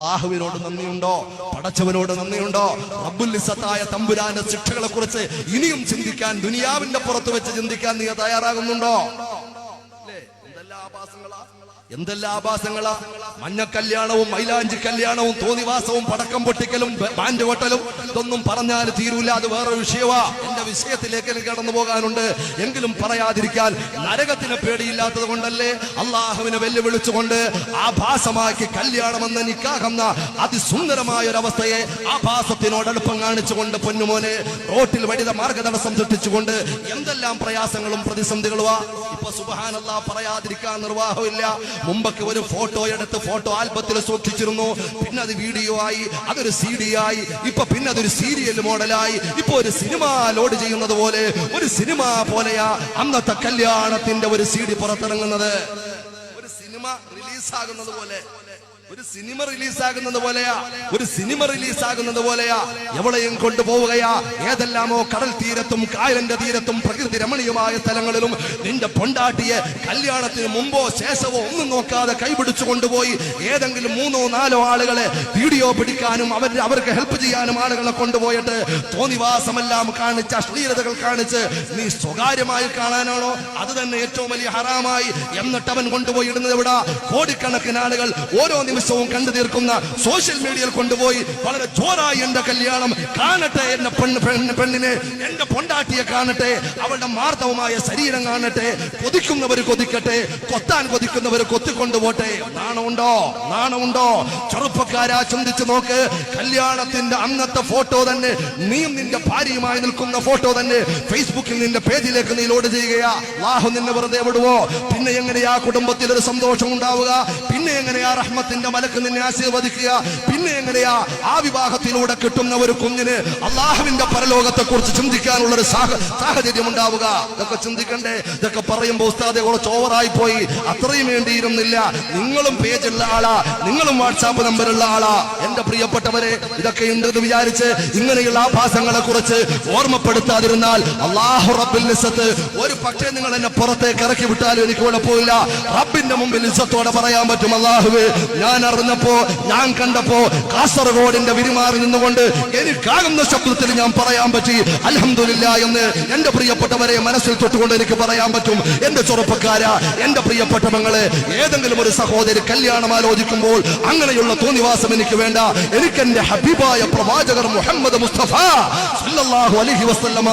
ആഹുവിനോട് നന്ദിയുണ്ടോ? പടച്ചവനോട് നന്ദിയുണ്ടോ? അബുല്ലിസത്തായ തമ്പുരാന്റെ ശിക്ഷകളെ കുറിച്ച് ഇനിയും ചിന്തിക്കാൻ ദുനിയാവിന്റെ പുറത്ത് വെച്ച് ചിന്തിക്കാൻ നീ തയ്യാറാകുന്നുണ്ടോ? എന്തെല്ലാം ആഭാസങ്ങളാ? മഞ്ഞ കല്യാണവും മൈലാഞ്ചി കല്യാണവും തോന്നിവാസവും പടക്കം പൊട്ടിക്കലും ബാൻഡ് കൊട്ടലും ഇതൊന്നും പറഞ്ഞാൽ തീരൂല അത് വേറെ വിഷയവാ. എന്റെ വിഷയത്തിലേക്ക് എനിക്ക് കടന്നു പോകാനുണ്ട്. എങ്കിലും പറയാതിരിക്കാൻ നരകത്തിന് പേടിയില്ലാത്തത് കൊണ്ടല്ലേ? അള്ളാഹുവിനെ വെല്ലുവിളിച്ചുകൊണ്ട് ആഭാസമാക്കി കല്യാണമെന്ന നിക്കാഹെന്ന അതിസുന്ദരമായ ഒരവസ്ഥയെ ആഭാസത്തിനോട് അടുപ്പം കാണിച്ചുകൊണ്ട് പൊന്നുമോനെ റോട്ടിൽ വടിത മാർഗതടസ്സം സൃഷ്ടിച്ചുകൊണ്ട് എന്തെല്ലാം പ്രയാസങ്ങളും പ്രതിസന്ധികളുവാ? ഇപ്പൊ സുബഹാനല്ലാ പറയാതിരിക്കാൻ നിർവാഹമില്ല. മുമ്പൊക്കെ ഒരു ഫോട്ടോ എടുത്ത് ഫോട്ടോ ആൽബത്തിൽ സൂക്ഷിച്ചിരുന്നു. പിന്നെ അത് വീഡിയോ ആയി അതൊരു സി ഡി ആയി. ഇപ്പൊ പിന്നെ അതൊരു സീരിയൽ മോഡലായി. ഇപ്പൊ ഒരു സിനിമ ലോഡ് ചെയ്യുന്നത് പോലെ ഒരു സിനിമ പോലെയാ അന്നത്തെ കല്യാണത്തിന്റെ ഒരു സി ഡി പുറത്തിറങ്ങുന്നത്. ഒരു സിനിമ റിലീസാകുന്നത് പോലെ. ഒരു സിനിമ റിലീസാകുന്നത് പോലെയാ. ഒരു സിനിമ റിലീസാകുന്നത് പോലെയാ. എവളെയും കൊണ്ടുപോവുകയാ. ഏതെല്ലാമോ കടൽ തീരത്തും കായലിന്റെ തീരത്തും പ്രകൃതി രമണീയമായ സ്ഥലങ്ങളിലും നിന്റെ പൊണ്ടാട്ടിയെ കല്യാണത്തിന് മുമ്പോ ശേഷമോ ഒന്നും നോക്കാതെ കൈപിടിച്ചു കൊണ്ടുപോയി ഏതെങ്കിലും മൂന്നോ നാലോ ആളുകളെ വീഡിയോ പിടിക്കാനും അവർ അവർക്ക് ഹെൽപ്പ് ചെയ്യാനും ആളുകളെ കൊണ്ടുപോയിട്ട് തോന്നിവാസമെല്ലാം കാണിച്ച് അശ്ലീലതകൾ കാണിച്ച് നീ സ്വകാര്യമായി കാണാനാണോ? അത് തന്നെ ഏറ്റവും വലിയ ഹറാമായി. എന്നിട്ട് അവൻ കൊണ്ടുപോയി ഇടുന്നത് എവിടാ? കോടിക്കണക്കിന് ആളുകൾ ഓരോ നിമിഷവും കണ്ടു തീർക്കുന്ന സോഷ്യൽ മീഡിയയിൽ കൊണ്ടുപോയി വളരെ ജോറായി എന്റെ കല്യാണം കാണട്ടെ എന്റെ പെണ്ണ് പെണ്ണ് പെണ്ണിനെ എന്റെ പൊണ്ടാട്ടിയെ കാണട്ടെ അവളുടെ മാർദ്ദവമായ ശരീരം കാണട്ടെ കൊതിക്കുന്നവർ കൊതിക്കട്ടെ കൊത്താൻ കൊതിക്കുന്നവർ കൊത്തിക്കൊണ്ടുപോട്ടെ. നാണമുണ്ടോ? നാണമുണ്ടോ? ചെറുപ്പക്കാരാ ചിന്തിച്ചു നോക്ക്. കല്യാണത്തിന്റെ അന്നത്തെ ഫോട്ടോ തന്നെ നീയും നിന്റെ ഭാര്യയുമായി നിൽക്കുന്ന ഫോട്ടോ തന്നെ ഫേസ്ബുക്കിൽ നിന്റെ പേജിലേക്ക് നീ ലോഡ് ചെയ്യുകയാ. ലാഹു നിന്നെ വെറുതെ വിടുവോ? പിന്നെ എങ്ങനെയാ കുടുംബത്തിൽ ഒരു സന്തോഷം ഉണ്ടാവുക പിന്നെ എങ്ങനെയാ റഹ്മത്തിന്റെ മലക്ക് നിന്നെ ആശീർവദിക്കുക. പിന്നെ എങ്ങനെയാ? ആ വിവാഹത്തിലൂടെ കിട്ടുന്ന ഒരു കുഞ്ഞിന് അള്ളാഹുവിന്റെ പരലോകത്തെ കുറിച്ച് ചിന്തിക്കാനുള്ള ഒരു സാഹ- സാഹചര്യം ഉണ്ടാവുക. ഇതൊക്കെ ചിന്തിക്കണ്ടേ? ഇതൊക്കെ പറയുമ്പോ ഉസ്താദെ കുറച്ച് ഓവറായി പോയി. അത്രയും വേണ്ടിയിരുന്നില്ല. നിങ്ങളും പേജുള്ള ആളാ. നിങ്ങളും വാട്സാപ്പ് നമ്പറുള്ള ആളാ. എന്റെ പ്രിയപ്പെട്ടവരെ ഇതൊക്കെ ഉണ്ടെന്ന് വിചാരിച്ച് ഇങ്ങനെയുള്ള ആഭാസങ്ങളെ കുറിച്ച് ഓർമ്മപ്പെടുത്താതിരുന്നാൽ അള്ളാഹു റബ്ബിൽ നിസ്സത്ത് ഒരു പക്ഷേ നിങ്ങൾ എന്നെ പുറത്തേക്ക് ഇറക്കി വിട്ടാലും എനിക്ക് കുഴപ്പമില്ല. റബ്ബിന്റെ മുമ്പിൽ ഇസ്സത്തോടെ പറയാൻ പറ്റും. അള്ളാഹുവേ ഞാൻ അറിഞ്ഞപ്പോ ഞാൻ കണ്ടപ്പോ കാസർഗോഡിന്റെ വിരുമാറി നിന്നുകൊണ്ട് എനിക്കാകുന്ന ശബ്ദത്തിൽ ഞാൻ പറയാൻ പറ്റി. അലഹമില്ല എന്ന് എന്റെ പ്രിയപ്പെട്ടവരെ മനസ്സിൽ തൊട്ടുകൊണ്ട് എനിക്ക് പറയാൻ പറ്റും. എന്റെ ചെറുപ്പക്കാര എന്റെ പ്രിയപ്പെട്ട മങ്ങളെ ഏതെങ്കിലും ഒരു സഹോദരി കല്യാണം ആലോചിക്കുമ്പോൾ അങ്ങനെയുള്ള തോന്നിവാസം എനിക്ക് വേണ്ട. എനിക്ക് എന്റെ ഹബീബായ പ്രവാചകർ മുഹമ്മദ് മുസ്തഫ സല്ലല്ലാഹു അലൈഹി വസല്ലമ